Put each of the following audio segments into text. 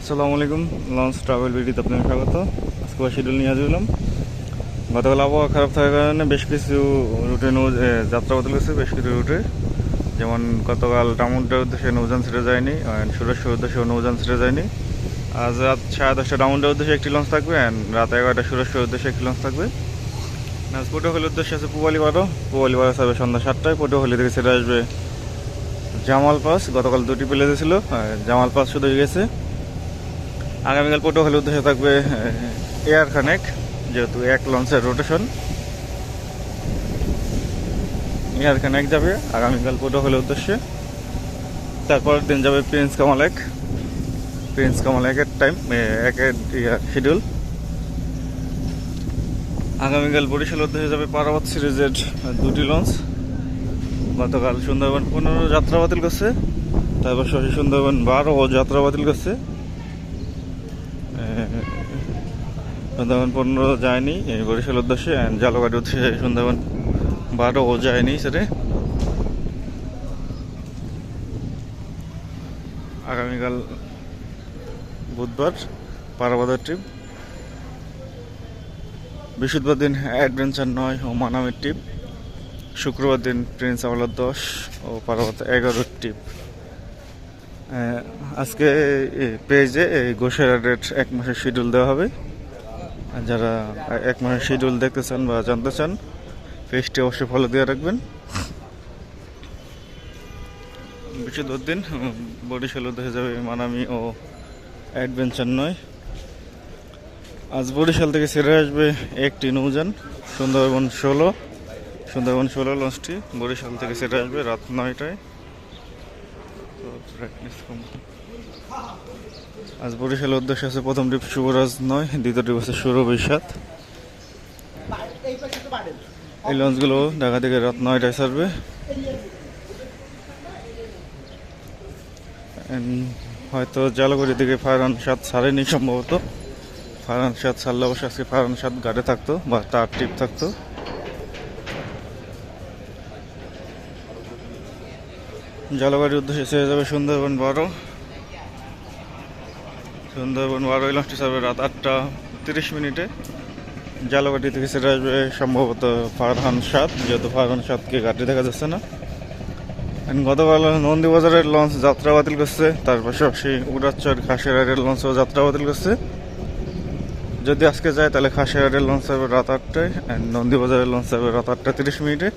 আসসালামু আলাইকুম, launch travel ভিডিওতে আপনাকে স্বাগত। আজকে শিডিউল নিয়ে হলাম। গতকাল আবহাওয়া খারাপ থাকার কারণে বেশ কিছু রুটে নৌ যাত্রা বদল গেছে বেশ কিছু রুটে। যেমন গতকাল ডাউনটার উদ্দেশ্যে নৌযান ছেড়ে যায়নি অ্যান্ড সুরেশ্বর উদ্দেশ্যে নৌযান ছেড়ে যায়নি। আজ রাত সাড়ে দশটা ডাউনটার উদ্দেশ্যে একটি লঞ্চ থাকবে অ্যান্ড রাত এগারোটা সুরেশ্বর উদ্দেশ্যে একটি লঞ্চ থাকবে। আজ পটুয়াখালীর উদ্দেশ্যে আছে পুবালি বারো পুবালি বারো আসবে সন্ধ্যা সাতটায়, পটুয়াখালী থেকে ছেড়ে আসবে জামাল পাস গতকাল দুটি পেলে ছিল জামাল পাস শুধু গেছে। আগামীকাল পটুয়াখালীর উদ্দেশ্যে থাকবে এয়ার কানেক্ট যেহেতু এক লঞ্চের রোটেশন এয়ার কানেক্ট যাবে, আগামীকাল পটুয়াখালীর উদ্দেশ্যে। তারপরের দিন যাবে প্রিন্স কামাল এক প্রিন্স কামাল একের টাইম একের শিডিউল আগামীকাল বরিশাল উদ্দেশ্যে যাবে পারাবত সিরিজের দুটি লঞ্চ। গতকাল সুন্দরবন পনেরো যাত্রা বাতিল করছে, তারপর শশী সুন্দরবন বারো যাত্রা বাতিল করছে। সুন্দরবন পনেরো যায়নি বরিশাল উদ্দেশ্যে জালগাড়ি উদ্দেশ্যে সুন্দরবন বারো, ও যায়নি সেটা। আগামীকাল বুধবার পারাবাদের ট্রিপ বৃহস্পতিবার দিন অ্যাডভেঞ্চার নয়, ও মানামের ট্রিপ শুক্রবার দিন প্রিন্স আমলার দশ, ও পারাবাদ এগারোর ট্রিপ আজকে পেজে এই গোসেরাটের এক মাসের শিডিউল দেওয়া হবে। যারা এক মাসের শিডিউল দেখতে চান বা জানতে চান পেজটি অবশ্যই ফলো দিয়ে রাখবেন। বৃহস্পতিবার দিন উম, বরিশাল উদ্দেশ্যে যাবে মানামি ও অ্যাডভেঞ্চার নয়। আজ বরিশাল থেকে ছেড়ে আসবে একটি নৌযান সুন্দরবন ষোলো। সুন্দরবন ষোলো লঞ্চটি বরিশাল থেকে ছেড়ে আসবে রাত নয়টায়। তো। আজ বরিশালের উদ্দেশ্যে আছে প্রথম ট্রিপ শুভরাজ নয়, দ্বিতীয় ট্রিপ আছে সুরভি সাত এই লঞ্চগুলো ঢাকা থেকে রাত নয়টায় ছাড়বে। হয়তো জালগুড়ি থেকে ফারহান সাত ছাড়েনি সম্ভবত। ফারহান সাত ছাড়লে অবশ্যই আজকে ফারহান সাত গাড়ে থাকতো বা তার ট্রিপ থাকতো। জলবায়ুর উদ্দেশ্যে ছেড়ে যাবে সুন্দরবন বারো। সুন্দরবন বারো এই লঞ্চটি ছাড়বে রাত আটটা তিরিশ মিনিটে জালগাটি থেকে ছেড়ে আসবে সম্ভবত ফারহান সাত যেহেতু ফারহান সাতকে ঘাটে দেখা যাচ্ছে না। গতকাল নন্দীবাজারের লঞ্চ যাত্রা বাতিল করছে, তার পাশাপাশি উড়াচ্চর খাসিয়ারের লঞ্চও যাত্রা বাতিল করছে। যদি আজকে যায়, তাহলে খাসিয়ারের লঞ্চ হবে রাত আটটায় অ্যান্ড নন্দীবাজারের লঞ্চ হবে রাত আটটা তিরিশ মিনিটে।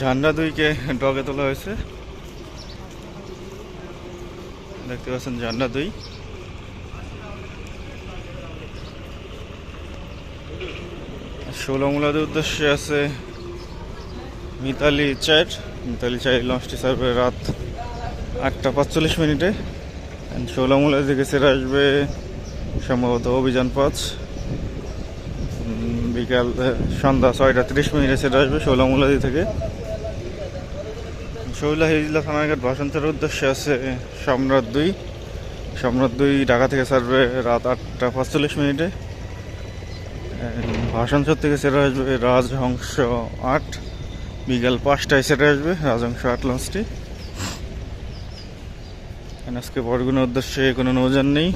ঝান্ডা দুইকে ডগে তোলা হয়েছে। দেখতে পাচ্ছেন ঝান্ডা দুই। ষোলমূলাদের উদ্দেশ্যে আছে মিতালি চার মিতালি চার লঞ্চটি সার্ভে রাত আটটা পাঁচচল্লিশ মিনিটে। ষোলমূলা থেকে সেরে আসবে সম্ভবত অভিযান পাঁচ। বিকাল, সন্ধ্যা ছয়টা তিরিশ মিনিটে সেরে আসবে ষোলমূলাদি থেকে। শৈলা হিজলা থানাঘাট ভাষান্তরের উদ্দেশ্যে আছে সম্রাট দুই। সম্রাট দুই ঢাকা থেকে ছাড়বে রাত আটটা পাঁচচল্লিশ মিনিটে। ভাষান্তর থেকে সেরে আসবে রাজহংস আট। বিকাল পাঁচটায় সেরে আসবে রাজহংস আট লঞ্চটি। আজকে বরগুনার উদ্দেশ্যে কোনো নৌযান নেই।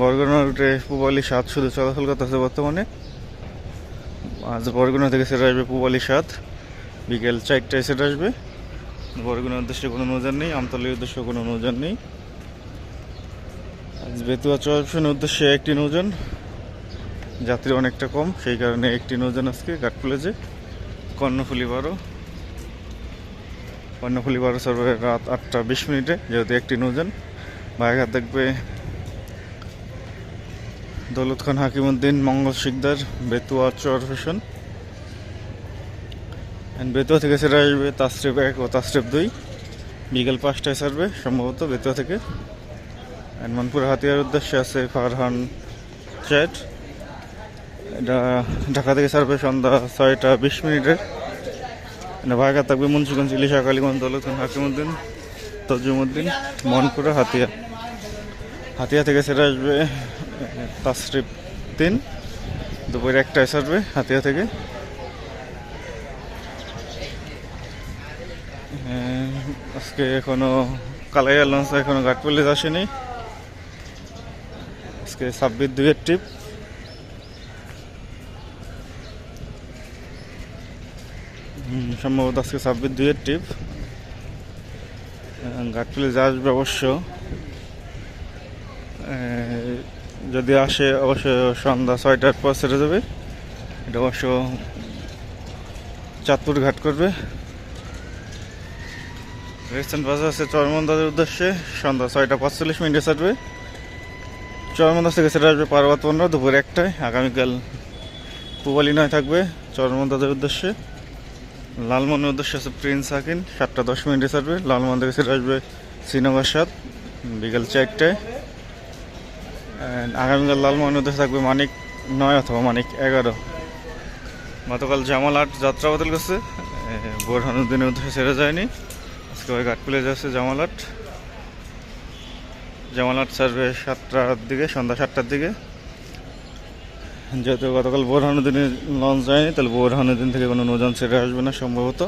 বরগুনা রুটে পুবালি সাত শুধু চলাচল করতেছে বর্তমানে। আজ বরগুনা থেকে সেরে আসবে পুবালি সাত। বিকেল চারটায় সেরে আসবে। বরগুনার উদ্দেশ্যে কোনো নৌযান নেই আমতলির উদ্দেশ্যে কোনো নৌযান নেই। বেতুয়া চরপশনের উদ্দেশ্যে একটি নৌযান। যাত্রী অনেকটা কম, সেই কারণে একটি নৌযান আজকে ঘাটপ্লেজে কর্ণফুলি বারো। কর্ণফুলি বারো সার্ভে রাত আটটা বিশ মিনিটে, যেহেতু একটি নৌযান। বাইঘাট দেখবে দৌলত খান হাকিমুদ্দিন মঙ্গল শিকদার, বেতুয়া চর হোসেন অ্যান্ড বেতুয়া থেকে সেটা আসবে তাস্ট্রিপ এক ও তাস্ট্রিপ দুই। বিকেল পাঁচটায় ছাড়বে সম্ভবত বেতুয়া থেকে। অ্যান্ড মনপুর হাতিয়ার উদ্দেশ্যে আছে ফারহান চ্যাট। এটা ঢাকা থেকে ছাড়বে সন্ধ্যা ছয়টা বিশ মিনিটে। এটা ভাগা থাকবে মুন্সিগঞ্জ, ইলিশা, কালীগঞ্জ দৌলতখান হাকিমুদ্দিন, তজুমুদ্দিন, মনপুরা হাতিয়া। হাতিয়া থেকে সেরে আসবে তাসরিফ তিন। দুপুরে একটায় ছাড়বে হাতিয়া থেকে। আজকে এখনও কালাইয়া লঞ্চ এখনও ঘাট পুলিশ আসেনি। আজকে ছাব্বিশ দুইয়ের ট্রিপ সম্ভবত আজকে ছাব্বিশ দুইয়ের ট্রিপ ঘাট পুলিশ আসবে অবশ্য। যদি আসে অবশ্য সন্ধ্যা ছয়টার পর ছেড়ে যাবে। এটা অবশ্য চাঁদপুর ঘাট করবে। রেস্টুরেন্ট বাস আছে চরমন্দাজের উদ্দেশ্যে। সন্ধ্যা ছয়টা পাঁচচল্লিশ মিনিটে ছাড়বে চরমন্দাজ থেকে সেটা আসবে পার্বত পনেরো দুপুর একটায়। আগামীকাল পুবালি নয় থাকবে চরমন্দাজের উদ্দেশ্যে। লালমনের উদ্দেশ্যে আছে প্রিন্স আকিন সাতটা দশ মিনিটে ছাড়বে লালমন থেকে সেটা আসবে শ্রীনগর সাত, বিকাল চারটায়। আগামীকাল লালমোহন উদ্দেশ্যে থাকবে মানিক নয় অথবা মানিক এগারো। গতকাল জামাল আট যাত্রা বাতিল করছে। বোরহানুদ্দিনের উদ্দেশ্যে ছেড়ে যায়নি। আজকে ওই ঘাট পুলে যাচ্ছে জামালাট। জামালাট ছাড়বে সাতটার দিকে, সন্ধ্যা সাতটার দিকে। যেহেতু গতকাল বোরহানুদ্দিনের লঞ্চ যায়নি তাহলে বোরহানুদ্দিন থেকে কোনো নৌযান ছেড়ে আসবে না সম্ভবত।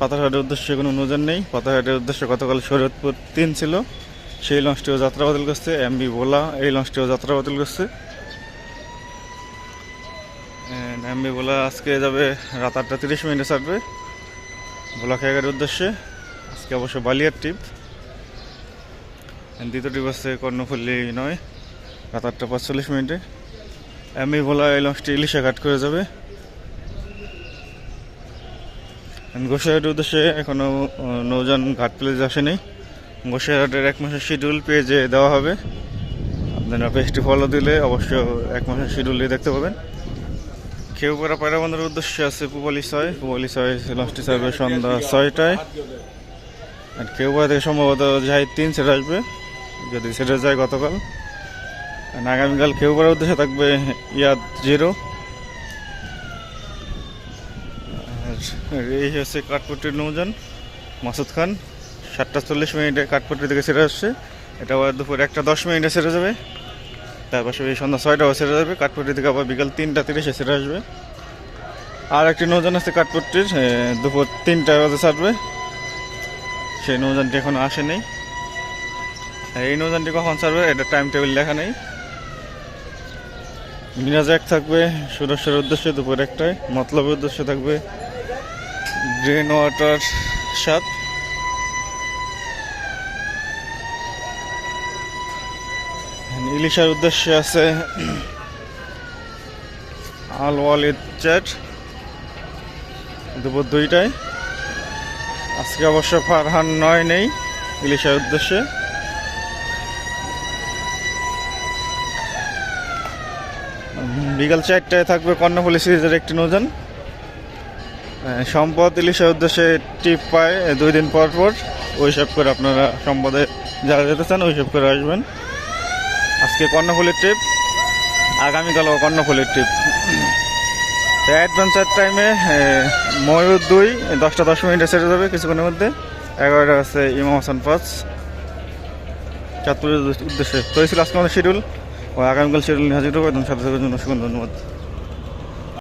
পাতারহাটের উদ্দেশ্যে কোনো নৌযান নেই। পাতারহাটের উদ্দেশ্যে গতকাল শরীয়তপুর তিন ছিল। সেই লঞ্চটিও যাত্রা বাতিল করছে। এমবি বোলা এই লঞ্চটিও যাত্রা বাতিল করছে। এমবি বোলা আজকে যাবে রাত আটটা তিরিশ মিনিটে ছাড়বে ভোলা খেয়াঘাটের উদ্দেশ্যে আজকে অবশ্য বালিয়ার ট্রিপ দ্বিতীয় ট্রিপ আছে কর্ণফুল্লি নয় রাত আটটা পাঁচচল্লিশ মিনিটে। এমবি ভোলা এই লঞ্চটি ইলিশা ঘাট করে যাবে। গোসাইহাটের উদ্দেশ্যে এখনও নৌযান ঘাট প্লেস আসেনি। গোসাইহাটের এক মাসের শিডিউল পেজে দেওয়া হবে। আপনারা পেজটি ফলো দিলে অবশ্য এক মাসের শিডিউল দেখতে পাবেন। খেউপাড়া পায়রাবন্ধের উদ্দেশ্যে আছে পুবালি ছয়। পুবালি ছয় লঞ্চটি ছাড়বে সন্ধ্যা ছয়টায়। আর খেউপাড়া থেকে সম্ভবত যাই তিন সেট আসবে, যদি সেটা যায় গতকাল। আর আগামীকাল খেউপাড়ার উদ্দেশ্যে থাকবে ইয়াদ জিরো। আর এই হচ্ছে কাঠপট্টির নৌযান, মাসুদ খান। সাতটা চল্লিশ মিনিটে কাঠপট্টি থেকে সেরে আসছে। এটা আবার দুপুর একটা দশ মিনিটে সেরে যাবে। তার পাশে এই সন্ধ্যা ছয়টাও সেরে যাবে। কাঠপট্টি থেকে আবার বিকাল তিনটা তিরিশে সেরে আসবে। আর একটি নৌযান আছে কাঠপট্টির দুপুর তিনটা বাজে ছাড়বে। সেই নৌযানটি এখনও আসেনি এই নৌযানটি কখন ছাড়বে, এটা টাইম টেবিল লেখা নেই। মিরাজ এক থাকবে সুরেশ্বরের উদ্দেশ্যে, দুপুর একটায়। মতলবের উদ্দেশ্যে থাকবে গ্রেন ওয়াটার সাত। ইলিশার উদ্দেশ্যে আছে আল ওয়ালিদ চ্যাট। দুপুর দুইটায়। আজকে অবশ্য ফারহান নয় নেই ইলিশার উদ্দেশ্যে। বিকাল চারটায় থাকবে কর্ণফুলি সিরিজের একটি আহ, সম্পদ ইলিশের উদ্দেশ্যে টিপ পায় দুই দিন পর পর। ওই সব করে আপনারা সম্পদে যারা যেতে চান ওই সব করে আসবেন। আজকে কর্ণফুলির ট্রিপ আগামীকালও কর্ণফুলের ট্রিপ তো অ্যাডভেঞ্চার টাইমে ময়ূর দুই, দশটা দশ মিনিটে সেরে যাবে কিছুক্ষণের মধ্যে। এগারোটা আছে ইমাম হাসান পাঁচ চাঁদপুরের উদ্দেশ্যে। তো এই ছিল আজকে আমাদের শিডিউল ও আগামীকাল শিডিউল হাজির হবে একদম সাথে থাকার জন্য ধন্যবাদ।